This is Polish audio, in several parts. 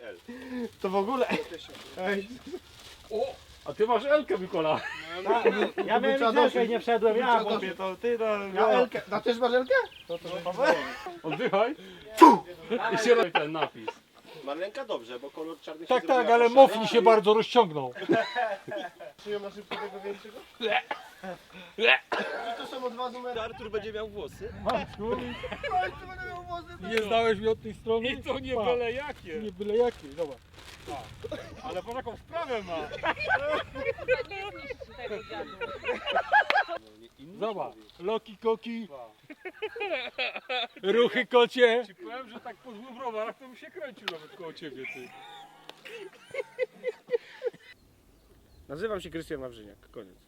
XL. To w ogóle... Ej, A ty masz Elkę Mikola. ja miałem Elkę i nie wszedłem, ja chłopie, to ty no... Ja Elkę, na też masz Elkę? To to Oddychaj. I się robi ten napis. Marlenka dobrze, bo kolor czarny się Tak, tak, zrobiła ale poszara. mofli się bardzo rozciągnął. Przyjął na szybko tego większego? To są o dwa numery. Artur będzie miał włosy. Matku, Artur będę miał włosy. nie znałeś mnie od tej strony? I to nie Pa. byle jakie. Nie byle jakie, dobra. Ale po taką sprawę ma. Zobacz, loki koki, ruchy kocie. Ci powiem, że tak po dwóch browarach to bym się kręcił nawet koło ciebie ty. Nazywam się Krystian Wawrzyniak. Koniec.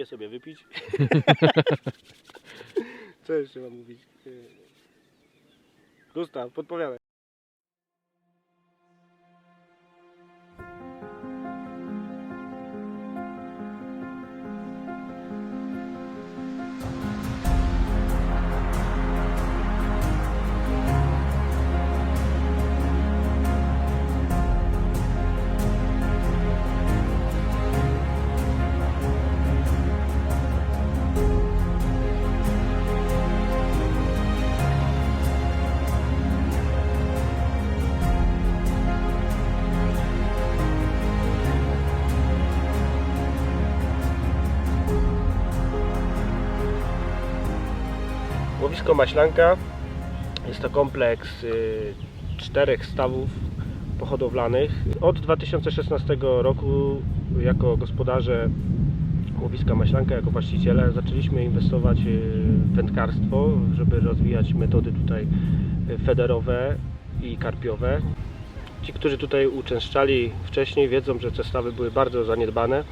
Lubię sobie wypić. Co jeszcze mam mówić? Yy. Gustaw, podpowiadaj. Łowisko Maślanka jest to kompleks y, czterech stawów pohodowlanych. Od 2016 roku jako gospodarze łowiska Maślanka, jako właściciele zaczęliśmy inwestować y, w wędkarstwo, żeby rozwijać metody tutaj y, federowe i karpiowe. Ci, którzy tutaj uczęszczali wcześniej wiedzą, że te stawy były bardzo zaniedbane.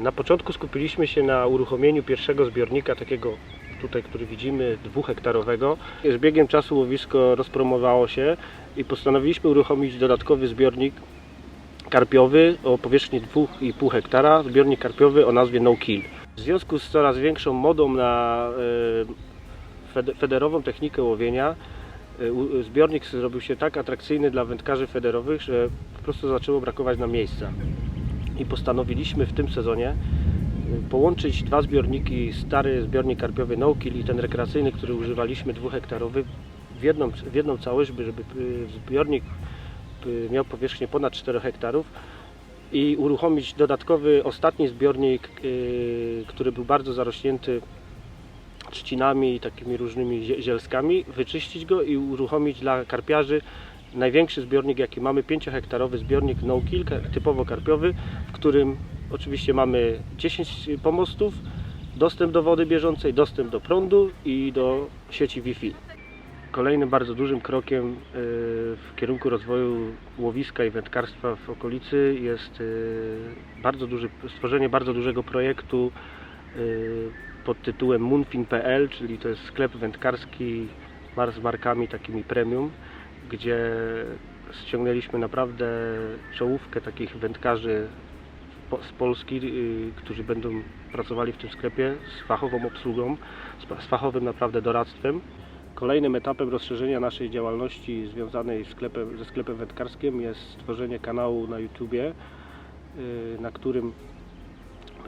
Na początku skupiliśmy się na uruchomieniu pierwszego zbiornika, takiego tutaj, który widzimy, dwuhektarowego. Z biegiem czasu łowisko rozpromowało się i postanowiliśmy uruchomić dodatkowy zbiornik karpiowy o powierzchni 2,5 hektara, zbiornik karpiowy o nazwie No Kill. W związku z coraz większą modą na e, fed- federową technikę łowienia, e, zbiornik zrobił się tak atrakcyjny dla wędkarzy federowych, że po prostu zaczęło brakować nam miejsca. I postanowiliśmy w tym sezonie połączyć dwa zbiorniki, stary zbiornik karpiowy No Kill i ten rekreacyjny, który używaliśmy dwuhektarowy w jedną, w jedną całość, by- żeby y, zbiornik y, miał powierzchnię ponad 4 hektarów i uruchomić dodatkowy, ostatni zbiornik, y, który był bardzo zarośnięty trzcinami i takimi różnymi zie- zielskami, wyczyścić go i uruchomić dla karpiarzy największy zbiornik jaki mamy, 5-hektarowy zbiornik no kill, ka- typowo karpiowy, w którym oczywiście mamy 10 pomostów, dostęp do wody bieżącej, dostęp do prądu i do sieci Wi-Fi. Kolejnym bardzo dużym krokiem y, w kierunku rozwoju łowiska i wędkarstwa w okolicy jest y, bardzo duży, stworzenie bardzo dużego projektu y, pod tytułem moonfin.pl, czyli to jest sklep wędkarski z markami takimi premium, gdzie ściągnęliśmy naprawdę czołówkę takich wędkarzy z Polski, y, którzy będą pracowali w tym sklepie z fachową obsługą, z fachowym naprawdę doradztwem. Kolejnym etapem rozszerzenia naszej działalności związanej sklepem, ze sklepem wędkarskim jest stworzenie kanału na YouTubie, y, na którym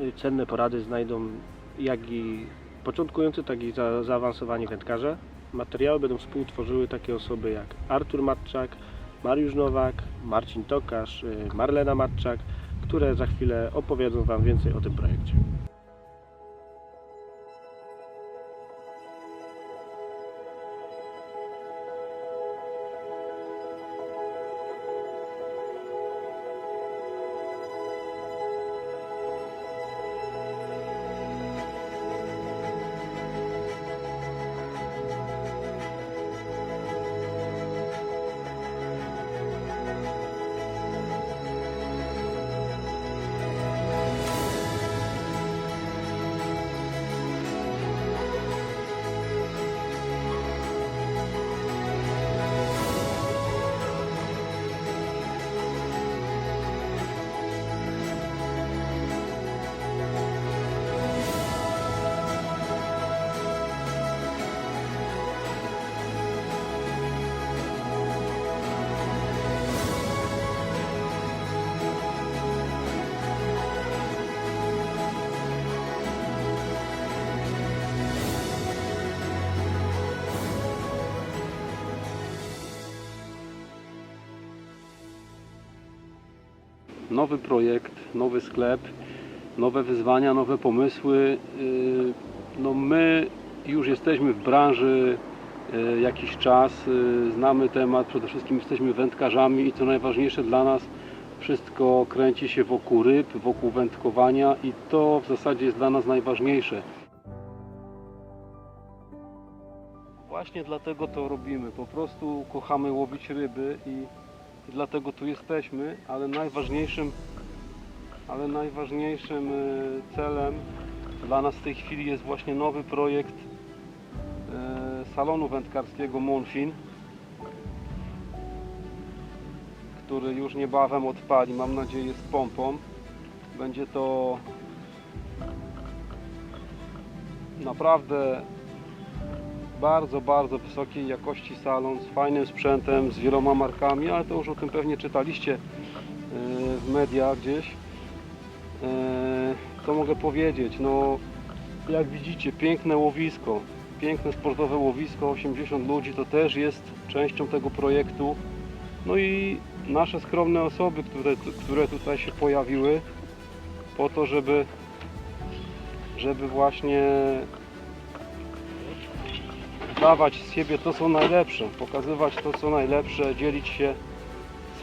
y, cenne porady znajdą jak i początkujący, tak i za, zaawansowani wędkarze. Materiały będą współtworzyły takie osoby jak Artur Matczak, Mariusz Nowak, Marcin Tokarz, Marlena Matczak, które za chwilę opowiedzą Wam więcej o tym projekcie. Nowy projekt, nowy sklep, nowe wyzwania, nowe pomysły. Yy, No my już jesteśmy w branży yy, jakiś czas, yy, znamy temat, przede wszystkim jesteśmy wędkarzami i co najważniejsze dla nas, wszystko kręci się wokół ryb, wokół wędkowania i to w zasadzie jest dla nas najważniejsze. Właśnie dlatego to robimy. Po prostu kochamy łowić ryby i i dlatego tu jesteśmy, ale najważniejszym, ale najważniejszym e, celem dla nas w tej chwili jest właśnie nowy projekt e, salonu wędkarskiego Monfin, który już niebawem odpali, mam nadzieję z pompą. Będzie to naprawdę bardzo, bardzo wysokiej jakości salon z fajnym sprzętem, z wieloma markami, ale to już o tym pewnie czytaliście e, w mediach gdzieś. E, Co mogę powiedzieć? No, jak widzicie, piękne łowisko, piękne sportowe łowisko, 80 ludzi to też jest częścią tego projektu. No i nasze skromne osoby, które, które tutaj się pojawiły po to, żeby, żeby właśnie dawać z siebie to, co najlepsze, pokazywać to, co najlepsze, dzielić się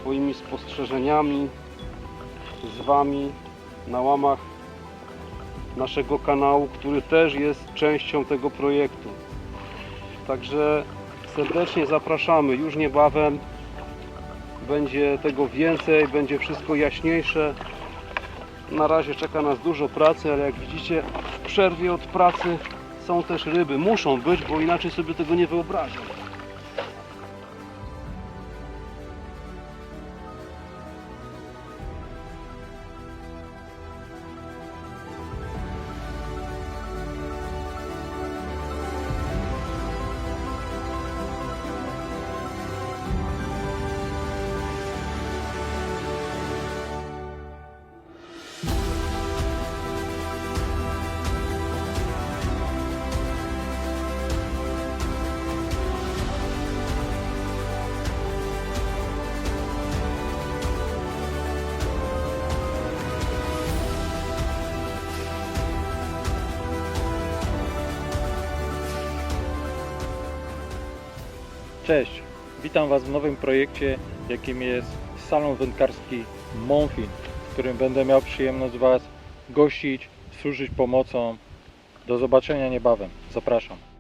swoimi spostrzeżeniami z Wami na łamach naszego kanału, który też jest częścią tego projektu. Także serdecznie zapraszamy. Już niebawem będzie tego więcej, będzie wszystko jaśniejsze. Na razie czeka nas dużo pracy, ale jak widzicie w przerwie od pracy są też ryby. Muszą być, bo inaczej sobie tego nie wyobrażam. Cześć, witam Was w nowym projekcie, jakim jest salon wędkarski Monfin, w którym będę miał przyjemność Was gościć, służyć pomocą. Do zobaczenia niebawem. Zapraszam.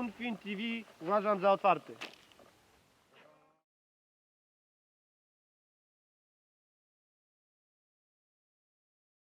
Moonfin TV uważam za otwarty.